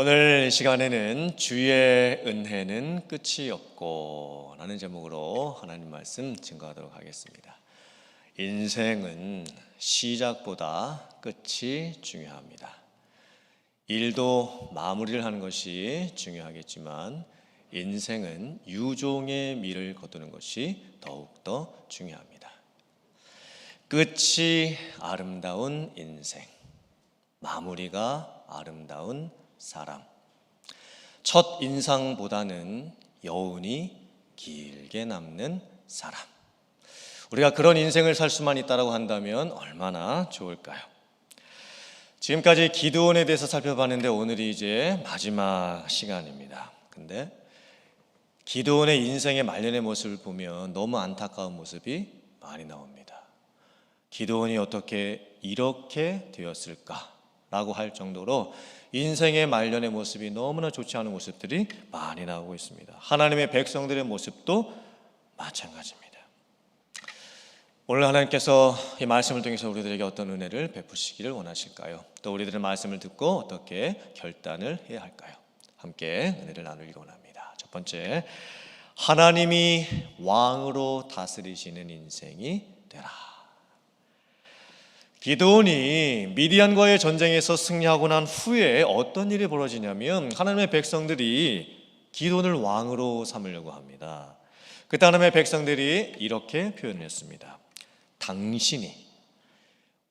오늘 시간에는 주의 은혜는 끝이 없고 라는 제목으로 하나님 말씀 증거하도록 하겠습니다. 인생은 시작보다 끝이 중요합니다. 일도 마무리를 하는 것이 중요하겠지만 인생은 유종의 미를 거두는 것이 더욱더 중요합니다. 끝이 아름다운 인생, 마무리가 아름다운 사람. 첫 인상보다는 여운이 길게 남는 사람. 우리가 그런 인생을 살 수만 있다라고 한다면 얼마나 좋을까요? 지금까지 기도원에 대해서 살펴봤는데 오늘이 이제 마지막 시간입니다. 근데 기도원의 인생의 말년의 모습을 보면 너무 안타까운 모습이 많이 나옵니다. 기도원이 어떻게 이렇게 되었을까라고 할 정도로 인생의 말년의 모습이 너무나 좋지 않은 모습들이 많이 나오고 있습니다. 하나님의 백성들의 모습도 마찬가지입니다. 오늘 하나님께서 이 말씀을 통해서 우리들에게 어떤 은혜를 베푸시기를 원하실까요? 또 우리들의 말씀을 듣고 어떻게 결단을 해야 할까요? 함께 은혜를 나누기 원합니다. 첫 번째, 하나님이 왕으로 다스리시는 인생이 되라. 기도원이 미디안과의 전쟁에서 승리하고 난 후에 어떤 일이 벌어지냐면 하나님의 백성들이 기도원을 왕으로 삼으려고 합니다. 그때 하나님의 백성들이 이렇게 표현했습니다. 당신이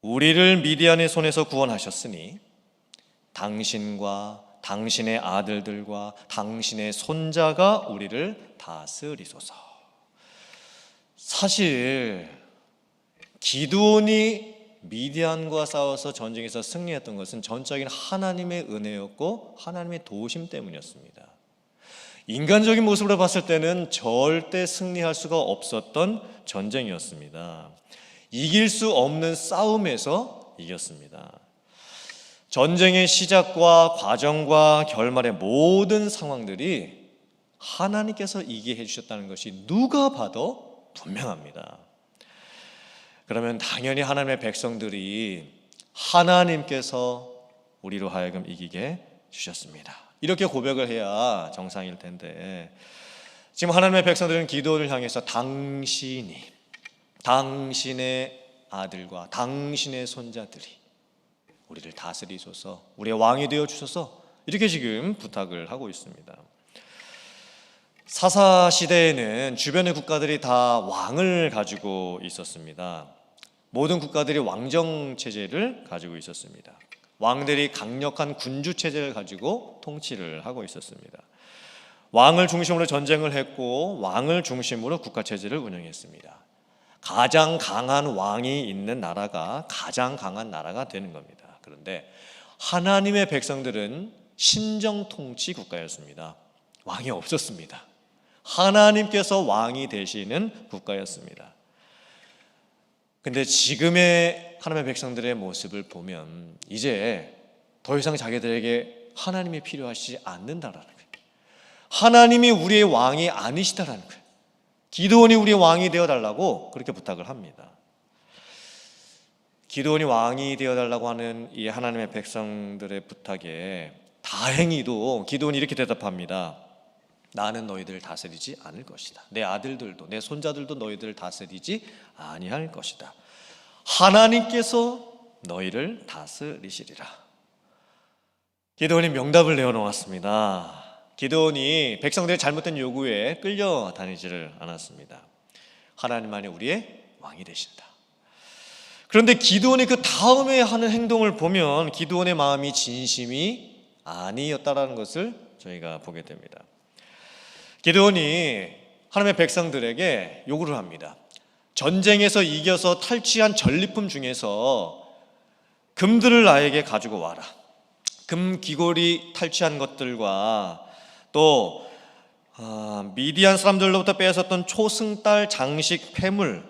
우리를 미디안의 손에서 구원하셨으니 당신과 당신의 아들들과 당신의 손자가 우리를 다스리소서. 사실 기도원이 미디안과 싸워서 전쟁에서 승리했던 것은 전적인 하나님의 은혜였고 하나님의 도우심 때문이었습니다. 인간적인 모습으로 봤을 때는 절대 승리할 수가 없었던 전쟁이었습니다. 이길 수 없는 싸움에서 이겼습니다. 전쟁의 시작과 과정과 결말의 모든 상황들이 하나님께서 이기게 해주셨다는 것이 누가 봐도 분명합니다. 그러면 당연히 하나님의 백성들이 하나님께서 우리로 하여금 이기게 주셨습니다. 이렇게 고백을 해야 정상일 텐데 지금 하나님의 백성들은 기도를 향해서 당신이 당신의 아들과 당신의 손자들이 우리를 다스리소서 우리의 왕이 되어 주소서 이렇게 지금 부탁을 하고 있습니다. 사사 시대에는 주변의 국가들이 다 왕을 가지고 있었습니다. 모든 국가들이 왕정 체제를 가지고 있었습니다. 왕들이 강력한 군주 체제를 가지고 통치를 하고 있었습니다. 왕을 중심으로 전쟁을 했고 왕을 중심으로 국가 체제를 운영했습니다. 가장 강한 왕이 있는 나라가 가장 강한 나라가 되는 겁니다. 그런데 하나님의 백성들은 신정 통치 국가였습니다. 왕이 없었습니다. 하나님께서 왕이 되시는 국가였습니다. 근데 지금의 하나님의 백성들의 모습을 보면 이제 더 이상 자기들에게 하나님이 필요하시지 않는다라는 거예요. 하나님이 우리의 왕이 아니시다라는 거예요. 기도원이 우리의 왕이 되어 달라고 그렇게 부탁을 합니다. 기도원이 왕이 되어 달라고 하는 이 하나님의 백성들의 부탁에 다행히도 기도원이 이렇게 대답합니다. 나는 너희들을 다스리지 않을 것이다. 내 아들들도 내 손자들도 너희들을 다스리지 아니할 것이다. 하나님께서 너희를 다스리시리라. 기도원이 명답을 내어놓았습니다. 기도원이 백성들의 잘못된 요구에 끌려다니지를 않았습니다. 하나님만이 우리의 왕이 되신다. 그런데 기도원이 그 다음에 하는 행동을 보면 기도원의 마음이 진심이 아니었다라는 것을 저희가 보게 됩니다. 기드온이 하나님의 백성들에게 요구를 합니다. 전쟁에서 이겨서 탈취한 전리품 중에서 금들을 나에게 가지고 와라. 금 귀걸이 탈취한 것들과 또 아, 미디안 사람들로부터 빼앗았던 초승달 장식 폐물,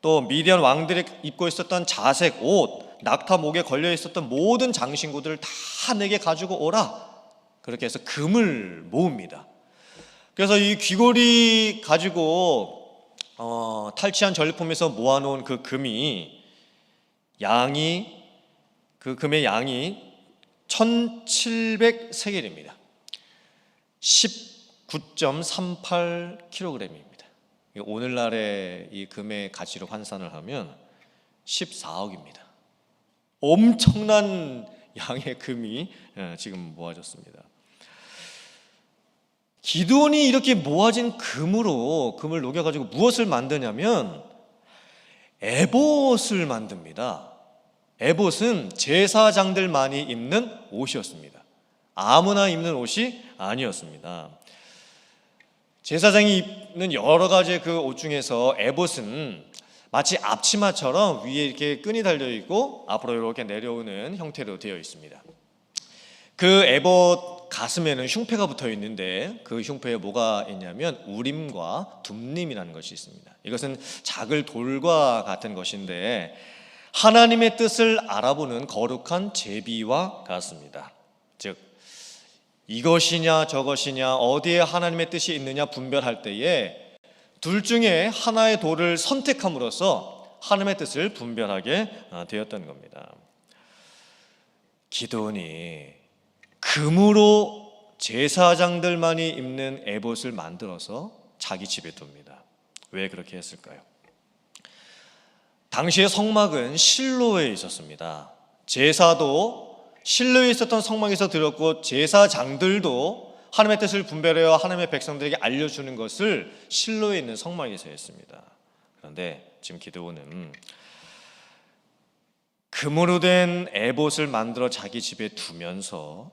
또 미디안 왕들이 입고 있었던 자색 옷, 낙타 목에 걸려 있었던 모든 장신구들을 다 내게 가지고 오라. 그렇게 해서 금을 모읍니다. 그래서 이 귀걸이 가지고 어, 탈취한 전리품에서 모아놓은 그 금이 양이 그 금의 양이 1700세겔입니다. 19.38kg입니다. 오늘날의 이 금의 가치로 환산을 하면 14억입니다. 엄청난 양의 금이 예, 지금 모아졌습니다. 기도원이 이렇게 모아진 금으로 금을 녹여 가지고 무엇을 만드냐면 에봇을 만듭니다. 에봇은 제사장들만이 입는 옷이었습니다. 아무나 입는 옷이 아니었습니다. 제사장이 입는 여러 가지 그옷 중에서 에봇은 마치 앞치마처럼 위에 이렇게 끈이 달려 있고 앞으로 이렇게 내려오는 형태로 되어 있습니다. 그 에봇 가슴에는 흉패가 붙어 있는데 그 흉패에 뭐가 있냐면 우림과 둠림이라는 것이 있습니다. 이것은 작을 돌과 같은 것인데 하나님의 뜻을 알아보는 거룩한 제비와 같습니다. 즉 이것이냐 저것이냐 어디에 하나님의 뜻이 있느냐 분별할 때에 둘 중에 하나의 돌을 선택함으로써 하나님의 뜻을 분별하게 어, 되었던 겁니다. 기도원이 금으로 제사장들만이 입는 에봇을 만들어서 자기 집에 둡니다. 왜 그렇게 했을까요? 당시의 성막은 실로에 있었습니다. 제사도 실로에 있었던 성막에서 드렸고 제사장들도 하나님의 뜻을 분별하여 하나님의 백성들에게 알려주는 것을 실로에 있는 성막에서 했습니다. 그런데 지금 기도원은 금으로 된 에봇을 만들어 자기 집에 두면서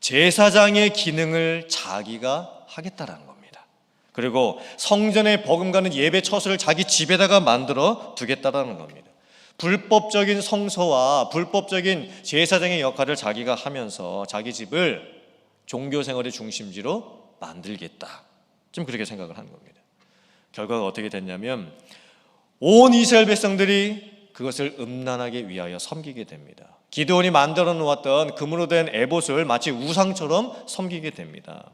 제사장의 기능을 자기가 하겠다라는 겁니다. 그리고 성전에 버금가는 예배 처소를 자기 집에다가 만들어 두겠다라는 겁니다. 불법적인 성소와 불법적인 제사장의 역할을 자기가 하면서 자기 집을 종교 생활의 중심지로 만들겠다. 좀 그렇게 생각을 하는 겁니다. 결과가 어떻게 됐냐면 온 이스라엘 백성들이 그것을 음란하게 위하여 섬기게 됩니다. 기드온이 만들어 놓았던 금으로 된 에봇을 마치 우상처럼 섬기게 됩니다.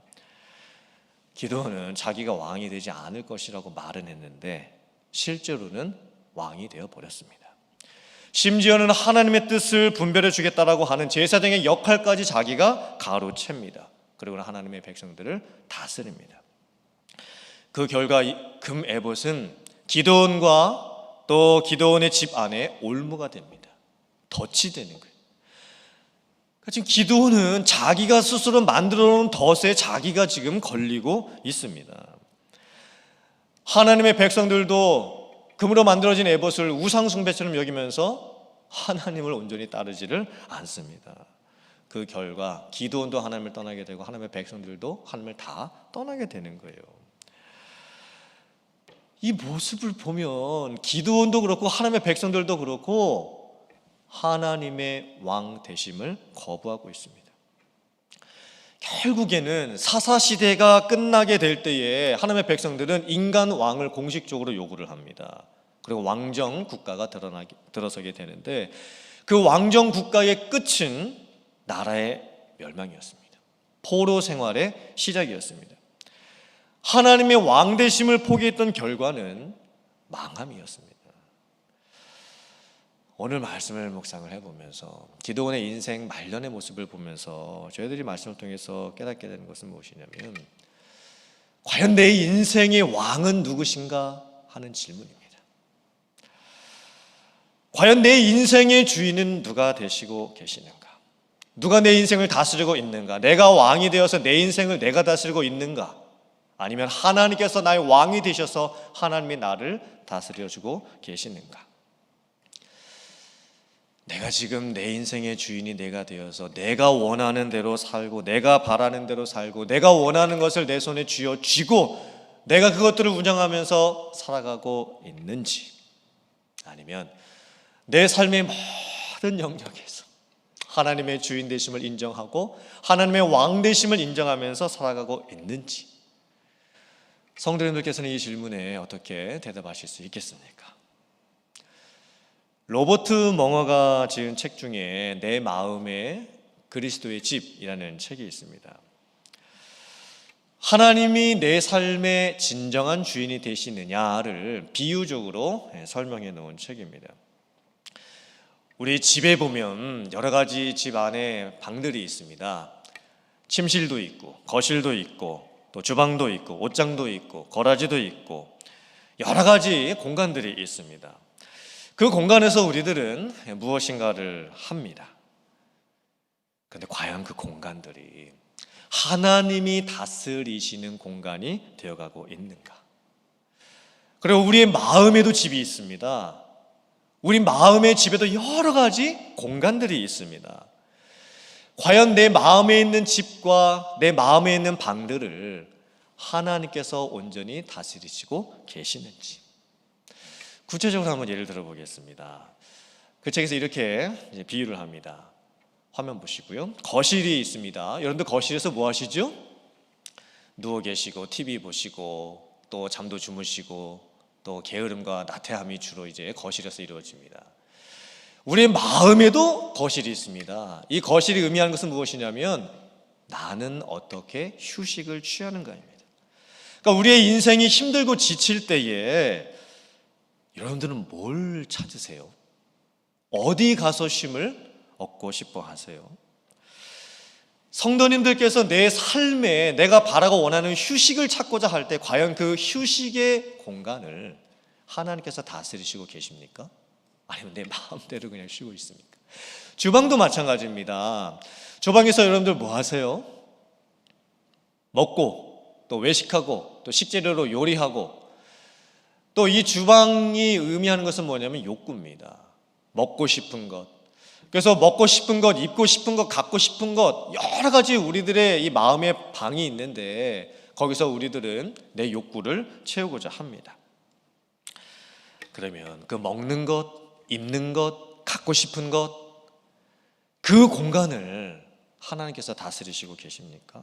기드온은 자기가 왕이 되지 않을 것이라고 말은 했는데 실제로는 왕이 되어 버렸습니다. 심지어는 하나님의 뜻을 분별해 주겠다라고 하는 제사장의 역할까지 자기가 가로챕니다. 그리고 하나님의 백성들을 다스립니다. 그 결과 금 에봇은 기도원과 또 기도원의 집 안에 올무가 됩니다. 덫이 되는 거예요. 그러니까 지금 기도원은 자기가 스스로 만들어 놓은 덫에 자기가 지금 걸리고 있습니다. 하나님의 백성들도 금으로 만들어진 에봇을 우상 숭배처럼 여기면서 하나님을 온전히 따르지를 않습니다. 그 결과 기도원도 하나님을 떠나게 되고 하나님의 백성들도 하나님을 다 떠나게 되는 거예요. 이 모습을 보면 기도원도 그렇고 하나님의 백성들도 그렇고 하나님의 왕 되심을 거부하고 있습니다. 결국에는 사사 시대가 끝나게 될 때에 하나님의 백성들은 인간 왕을 공식적으로 요구를 합니다. 그리고 왕정 국가가 드러나게, 들어서게 되는데 그 왕정 국가의 끝은 나라의 멸망이었습니다. 포로 생활의 시작이었습니다. 하나님의 왕 되심을 포기했던 결과는 망함이었습니다. 오늘 말씀을 묵상을 해보면서 기도원의 인생 말년의 모습을 보면서 저희들이 말씀을 통해서 깨닫게 되는 것은 무엇이냐면 과연 내 인생의 왕은 누구신가 하는 질문입니다. 과연 내 인생의 주인은 누가 되시고 계시는가? 누가 내 인생을 다스리고 있는가? 내가 왕이 되어서 내 인생을 내가 다스리고 있는가? 아니면 하나님께서 나의 왕이 되셔서 하나님이 나를 다스려주고 계시는가? 내가 지금 내 인생의 주인이 내가 되어서 내가 원하는 대로 살고 내가 바라는 대로 살고 내가 원하는 것을 내 손에 쥐어 쥐고 내가 그것들을 운영하면서 살아가고 있는지 아니면 내 삶의 모든 영역에서 하나님의 주인 되심을 인정하고 하나님의 왕 되심을 인정하면서 살아가고 있는지 성도님들께서는 이 질문에 어떻게 대답하실 수 있겠습니까? 로버트 멍어가 지은 책 중에 내 마음의 그리스도의 집이라는 책이 있습니다. 하나님이 내 삶의 진정한 주인이 되시느냐를 비유적으로 설명해 놓은 책입니다. 우리 집에 보면 여러 가지 집 안에 방들이 있습니다. 침실도 있고, 거실도 있고, 또 주방도 있고, 옷장도 있고, 거라지도 있고, 여러 가지 공간들이 있습니다. 그 공간에서 우리들은 무엇인가를 합니다. 근데 과연 그 공간들이 하나님이 다스리시는 공간이 되어가고 있는가? 그리고 우리의 마음에도 집이 있습니다. 우리 마음의 집에도 여러 가지 공간들이 있습니다. 과연 내 마음에 있는 집과 내 마음에 있는 방들을 하나님께서 온전히 다스리시고 계시는지. 구체적으로 한번 예를 들어 보겠습니다. 그 책에서 이렇게 비유를 합니다. 화면 보시고요. 거실이 있습니다. 여러분들 거실에서 뭐 하시죠? 누워 계시고 TV 보시고 또 잠도 주무시고 또 게으름과 나태함이 주로 이제 거실에서 이루어집니다. 우리의 마음에도 거실이 있습니다. 이 거실이 의미하는 것은 무엇이냐면 나는 어떻게 휴식을 취하는가입니다. 그러니까 우리의 인생이 힘들고 지칠 때에 여러분들은 뭘 찾으세요? 어디 가서 쉼을 얻고 싶어 하세요? 성도님들께서 내 삶에 내가 바라고 원하는 휴식을 찾고자 할 때 과연 그 휴식의 공간을 하나님께서 다스리시고 계십니까? 아니면 내 마음대로 그냥 쉬고 있습니까? 주방도 마찬가지입니다. 주방에서 여러분들 뭐 하세요? 먹고 또 외식하고 또 식재료로 요리하고 또 이 주방이 의미하는 것은 뭐냐면 욕구입니다. 먹고 싶은 것. 그래서 먹고 싶은 것, 입고 싶은 것, 갖고 싶은 것 여러 가지 우리들의 이 마음의 방이 있는데 거기서 우리들은 내 욕구를 채우고자 합니다. 그러면 그 먹는 것, 입는 것, 갖고 싶은 것 그 공간을 하나님께서 다스리시고 계십니까?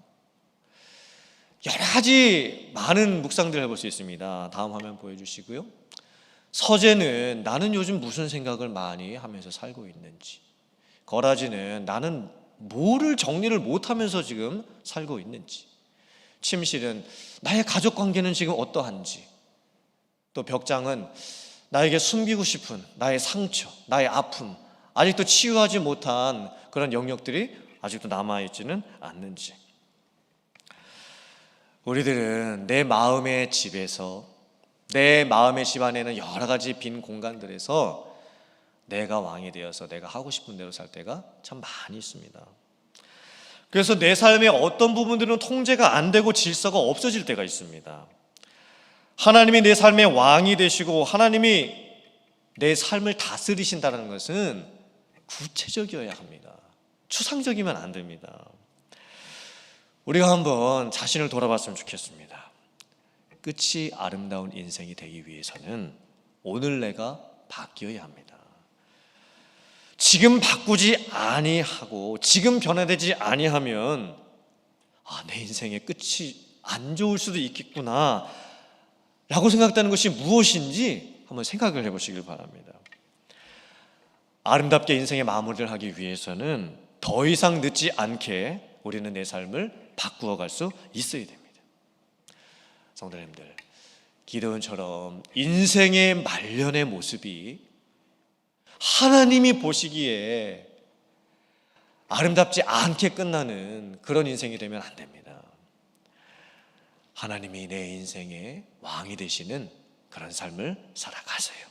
여러 가지 많은 묵상들을 해볼 수 있습니다. 다음 화면 보여주시고요. 서재는 나는 요즘 무슨 생각을 많이 하면서 살고 있는지, 거라지는 나는 뭐를 정리를 못하면서 지금 살고 있는지, 침실은 나의 가족 관계는 지금 어떠한지, 또 벽장은 나에게 숨기고 싶은 나의 상처, 나의 아픔, 아직도 치유하지 못한 그런 영역들이 아직도 남아있지는 않는지. 우리들은 내 마음의 집에서 내 마음의 집 안에는 여러 가지 빈 공간들에서 내가 왕이 되어서 내가 하고 싶은 대로 살 때가 참 많이 있습니다. 그래서 내 삶의 어떤 부분들은 통제가 안 되고 질서가 없어질 때가 있습니다. 하나님이 내 삶의 왕이 되시고 하나님이 내 삶을 다스리신다는 것은 구체적이어야 합니다. 추상적이면 안 됩니다. 우리가 한번 자신을 돌아봤으면 좋겠습니다. 끝이 아름다운 인생이 되기 위해서는 오늘 내가 바뀌어야 합니다. 지금 바꾸지 아니하고 지금 변화되지 아니하면 아, 내 인생의 끝이 안 좋을 수도 있겠구나 라고 생각되는 것이 무엇인지 한번 생각을 해보시길 바랍니다. 아름답게 인생의 마무리를 하기 위해서는 더 이상 늦지 않게 우리는 내 삶을 바꾸어 갈 수 있어야 됩니다. 성도님들, 기도원처럼 인생의 말년의 모습이 하나님이 보시기에 아름답지 않게 끝나는 그런 인생이 되면 안 됩니다. 하나님이 내 인생의 왕이 되시는 그런 삶을 살아가세요.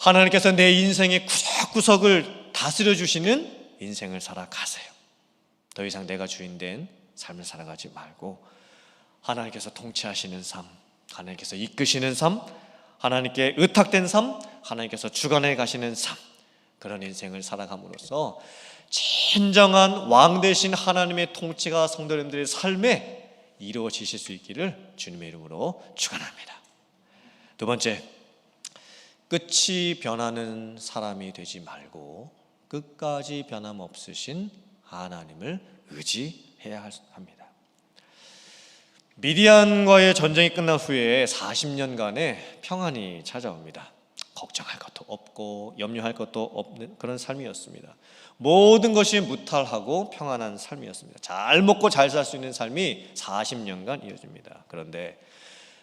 하나님께서 내 인생의 구석구석을 다스려 주시는 인생을 살아가세요. 더 이상 내가 주인된 삶을 살아가지 말고 하나님께서 통치하시는 삶, 하나님께서 이끄시는 삶, 하나님께 의탁된 삶, 하나님께서 주관해 가시는 삶, 그런 인생을 살아감으로써 진정한 왕 되신 하나님의 통치가 성도님들의 삶에 이루어지실 수 있기를 주님의 이름으로 축원합니다. 두 번째, 끝이 변하는 사람이 되지 말고 끝까지 변함없으신 하나님을 의지 해야 합니다. 미디안과의 전쟁이 끝난 후에 40년간의 평안이 찾아옵니다. 걱정할 것도 없고 염려할 것도 없는 그런 삶이었습니다. 모든 것이 무탈하고 평안한 삶이었습니다. 잘 먹고 잘 살 수 있는 삶이 40년간 이어집니다. 그런데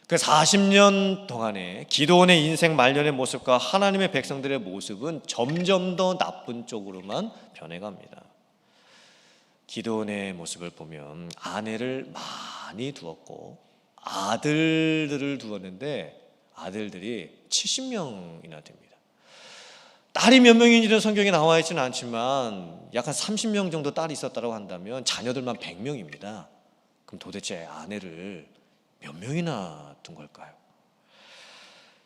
그 40년 동안의 기도원의 인생 말년의 모습과 하나님의 백성들의 모습은 점점 더 나쁜 쪽으로만 변해갑니다. 기도원의 모습을 보면 아내를 많이 두었고 아들들을 두었는데 아들들이 70명이나 됩니다. 딸이 몇 명인지는 성경에 나와 있지는 않지만 약 한 30명 정도 딸이 있었다고 한다면 자녀들만 100명입니다. 그럼 도대체 아내를 몇 명이나 둔 걸까요?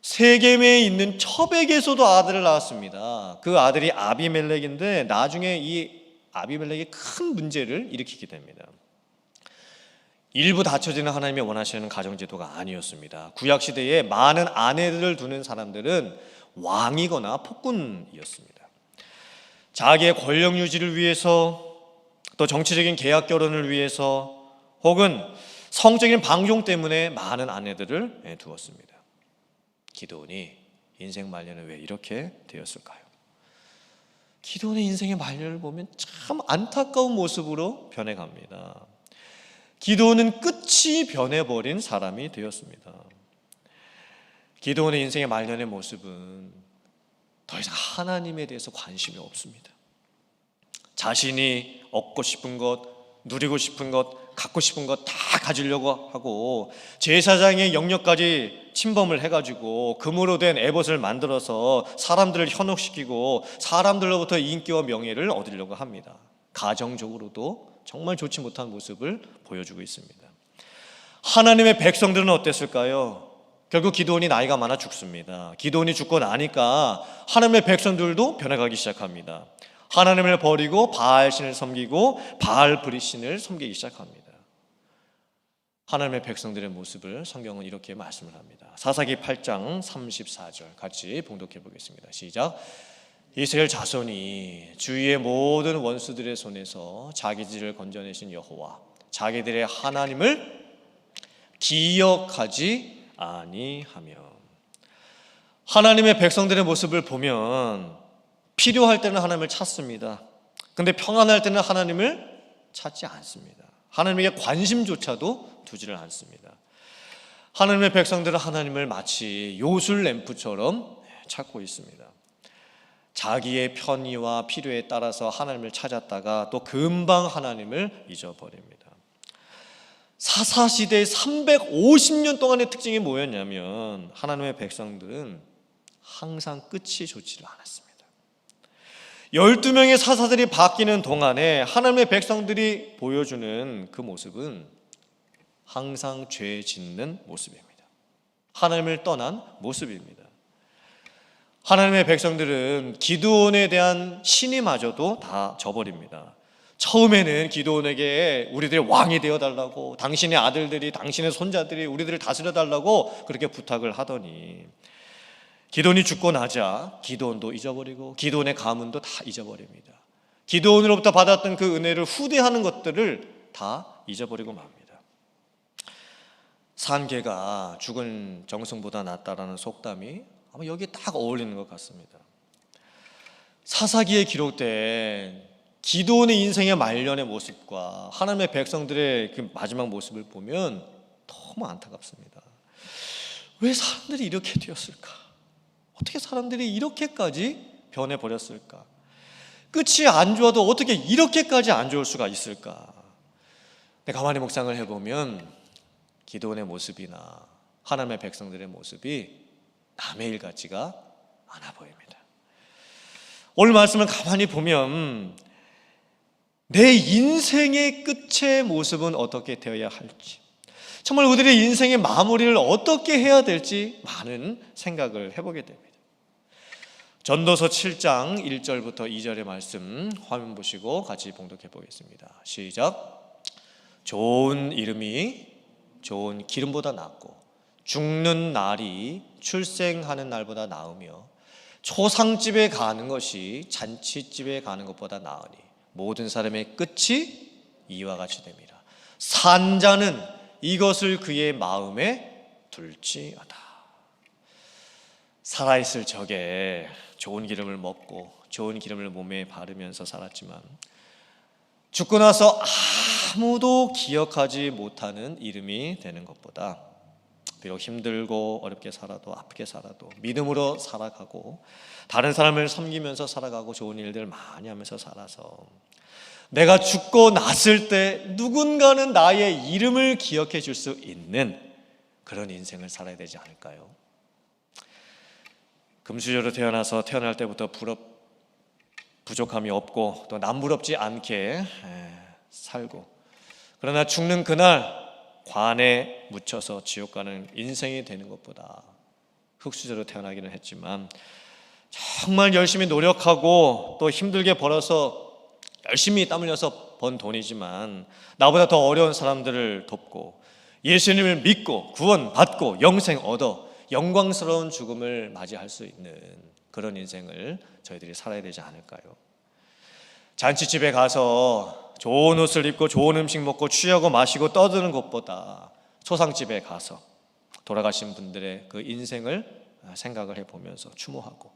세겜에 있는 첩에게서도 아들을 낳았습니다. 그 아들이 아비멜렉인데 나중에 이 아비멜렉이 큰 문제를 일으키게 됩니다. 일부 갖춰지는 하나님의 원하시는 가정제도가 아니었습니다. 구약 시대에 많은 아내들을 두는 사람들은 왕이거나 폭군이었습니다. 자기의 권력 유지를 위해서 또 정치적인 계약 결혼을 위해서 혹은 성적인 방종 때문에 많은 아내들을 예, 두었습니다. 기도원이 인생 말년에 왜 이렇게 되었을까요? 기도원의 인생의 말년을 보면 참 안타까운 모습으로 변해갑니다. 기도원은 끝이 변해버린 사람이 되었습니다. 기도원의 인생의 말년의 모습은 더 이상 하나님에 대해서 관심이 없습니다. 자신이 얻고 싶은 것, 누리고 싶은 것, 갖고 싶은 것다 가지려고 하고 제사장의 영역까지 침범을 해가지고 금으로 된 에봇을 만들어서 사람들을 현혹시키고 사람들로부터 인기와 명예를 얻으려고 합니다. 가정적으로도 정말 좋지 못한 모습을 보여주고 있습니다. 하나님의 백성들은 어땠을까요? 결국 기도원이 나이가 많아 죽습니다. 기도원이 죽고 나니까 하나님의 백성들도 변해가기 시작합니다. 하나님을 버리고 바알 신을 섬기고 바알 브리신을 섬기기 시작합니다. 하나님의 백성들의 모습을 성경은 이렇게 말씀을 합니다. 사사기 8장 34절 같이 봉독해 보겠습니다. 시작. 이스라엘 자손이 주위의 모든 원수들의 손에서 자기 질을 건져내신 여호와 자기들의 하나님을 기억하지 아니하며 하나님의 백성들의 모습을 보면 필요할 때는 하나님을 찾습니다. 근데 평안할 때는 하나님을 찾지 않습니다. 하나님에게 관심조차도 두지를 않습니다. 하나님의 백성들은 하나님을 마치 요술 램프처럼 찾고 있습니다. 자기의 편의와 필요에 따라서 하나님을 찾았다가 또 금방 하나님을 잊어버립니다. 사사시대 350년 동안의 특징이 뭐였냐면 하나님의 백성들은 항상 끝이 좋지를 않았습니다. 12명의 사사들이 바뀌는 동안에 하나님의 백성들이 보여주는 그 모습은 항상 죄 짓는 모습입니다. 하나님을 떠난 모습입니다. 하나님의 백성들은 기도원에 대한 신임마저도 다 저버립니다. 처음에는 기도원에게 우리들의 왕이 되어 달라고 당신의 아들들이 당신의 손자들이 우리들을 다스려 달라고 그렇게 부탁을 하더니 기도원이 죽고 나자 기도원도 잊어버리고 기도원의 가문도 다 잊어버립니다. 기도원으로부터 받았던 그 은혜를 후대하는 것들을 다 잊어버리고 맙니다. 산 개가 죽은 정성보다 낫다라는 속담이 아마 여기에 딱 어울리는 것 같습니다. 사사기에 기록된 기도원의 인생의 말년의 모습과 하나님의 백성들의 그 마지막 모습을 보면 너무 안타깝습니다. 왜 사람들이 이렇게 되었을까? 어떻게 사람들이 이렇게까지 변해 버렸을까? 끝이 안 좋아도 어떻게 이렇게까지 안 좋을 수가 있을까? 네, 가만히 묵상을 해보면 기도원의 모습이나 하나님의 백성들의 모습이 남의 일 같지가 않아 보입니다. 오늘 말씀을 가만히 보면 내 인생의 끝의 모습은 어떻게 되어야 할지 정말 우리의 인생의 마무리를 어떻게 해야 될지 많은 생각을 해보게 됩니다. 전도서 7장 1절부터 2절의 말씀 화면 보시고 같이 봉독해 보겠습니다. 시작. 좋은 이름이 좋은 기름보다 낫고 죽는 날이 출생하는 날보다 나으며 초상집에 가는 것이 잔치집에 가는 것보다 나으니 모든 사람의 끝이 이와 같이 됩니다. 산자는 이것을 그의 마음에 둘지어다. 살아있을 적에 좋은 기름을 먹고 좋은 기름을 몸에 바르면서 살았지만 죽고 나서 아무도 기억하지 못하는 이름이 되는 것보다 비록 힘들고 어렵게 살아도 아프게 살아도 믿음으로 살아가고 다른 사람을 섬기면서 살아가고 좋은 일들 많이 하면서 살아서 내가 죽고 났을 때 누군가는 나의 이름을 기억해 줄 수 있는 그런 인생을 살아야 되지 않을까요? 금수저로 태어나서 태어날 때부터 부럽 부족함이 없고 또 남부럽지 않게 에, 살고. 그러나 죽는 그날 관에 묻혀서 지옥 가는 인생이 되는 것보다 흙수저로 태어나기는 했지만 정말 열심히 노력하고 또 힘들게 벌어서 열심히 땀 흘려서 번 돈이지만 나보다 더 어려운 사람들을 돕고 예수님을 믿고 구원받고 영생 얻어 영광스러운 죽음을 맞이할 수 있는 그런 인생을 저희들이 살아야 되지 않을까요? 잔치집에 가서 좋은 옷을 입고 좋은 음식 먹고 취하고 마시고 떠드는 것보다 초상집에 가서 돌아가신 분들의 그 인생을 생각을 해보면서 추모하고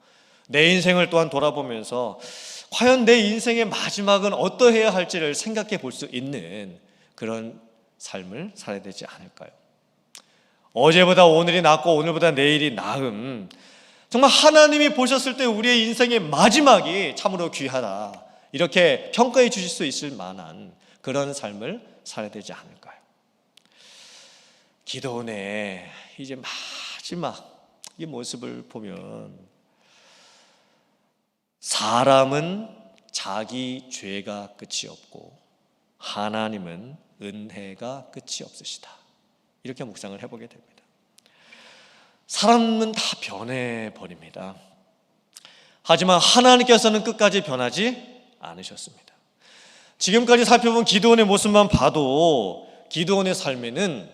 내 인생을 또한 돌아보면서 과연 내 인생의 마지막은 어떠해야 할지를 생각해 볼 수 있는 그런 삶을 살아야 되지 않을까요? 어제보다 오늘이 낫고 오늘보다 내일이 나음 정말 하나님이 보셨을 때 우리의 인생의 마지막이 참으로 귀하다 이렇게 평가해 주실 수 있을 만한 그런 삶을 살아야 되지 않을까요? 기도원의 이제 마지막 이 모습을 보면 사람은 자기 죄가 끝이 없고 하나님은 은혜가 끝이 없으시다. 이렇게 묵상을 해보게 됩니다. 사람은 다 변해 버립니다. 하지만 하나님께서는 끝까지 변하지 않으셨습니다. 지금까지 살펴본 기도원의 모습만 봐도 기도원의 삶에는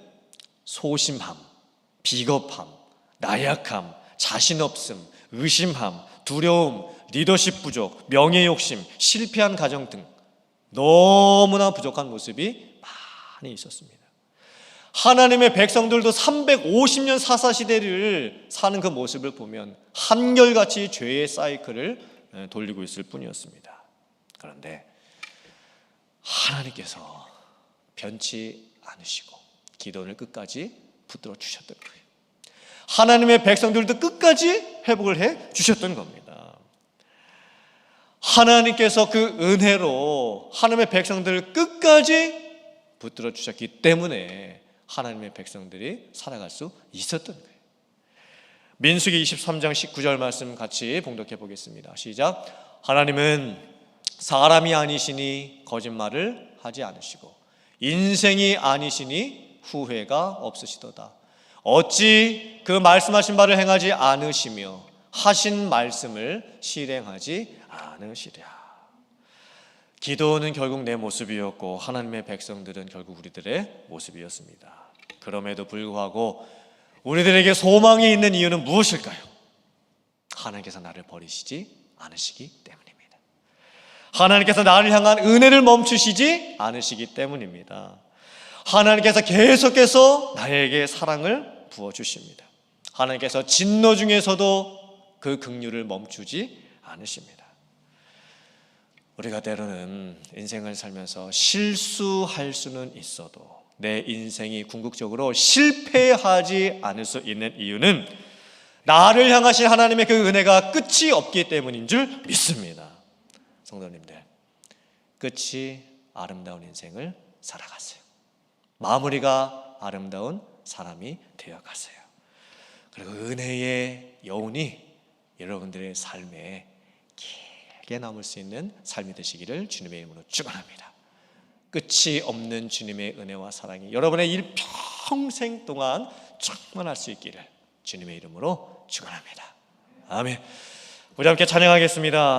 소심함, 비겁함, 나약함, 자신 없음, 의심함, 두려움, 리더십 부족, 명예 욕심, 실패한 가정 등 너무나 부족한 모습이 많이 있었습니다. 하나님의 백성들도 350년 사사 시대를 사는 그 모습을 보면 한결같이 죄의 사이클을 돌리고 있을 뿐이었습니다. 그런데 하나님께서 변치 않으시고 기도를 끝까지 붙들어 주셨던 거예요. 하나님의 백성들도 끝까지 회복을 해 주셨던 겁니다. 하나님께서 그 은혜로 하나님의 백성들을 끝까지 붙들어 주셨기 때문에 하나님의 백성들이 살아갈 수 있었던 거예요. 민수기 23장 19절 말씀 같이 봉독해 보겠습니다. 시작. 하나님은 사람이 아니시니 거짓말을 하지 않으시고 인생이 아니시니 후회가 없으시도다. 어찌 그 말씀하신 바를 행하지 않으시며 하신 말씀을 실행하지 않으시랴. 기도는 결국 내 모습이었고 하나님의 백성들은 결국 우리들의 모습이었습니다. 그럼에도 불구하고 우리들에게 소망이 있는 이유는 무엇일까요? 하나님께서 나를 버리시지 않으시기 때문입니다. 하나님께서 나를 향한 은혜를 멈추시지 않으시기 때문입니다. 하나님께서 계속해서 나에게 사랑을 부어 주십니다. 하나님께서 진노 중에서도 그 긍휼을 멈추지 않으십니다. 우리가 때로는 인생을 살면서 실수할 수는 있어도 내 인생이 궁극적으로 실패하지 않을 수 있는 이유는 나를 향하신 하나님의 그 은혜가 끝이 없기 때문인 줄 믿습니다. 성도님들, 끝이 아름다운 인생을 살아가세요. 마무리가 아름다운 사람이 되어 가세요. 그리고 은혜의 여운이 여러분들의 삶에 길게 남을 수 있는 삶이 되시기를 주님의 이름으로 축원합니다. 끝이 없는 주님의 은혜와 사랑이 여러분의 일 평생 동안 충만할 수 있기를 주님의 이름으로 축원합니다. 아멘. 우리 함께 찬양하겠습니다.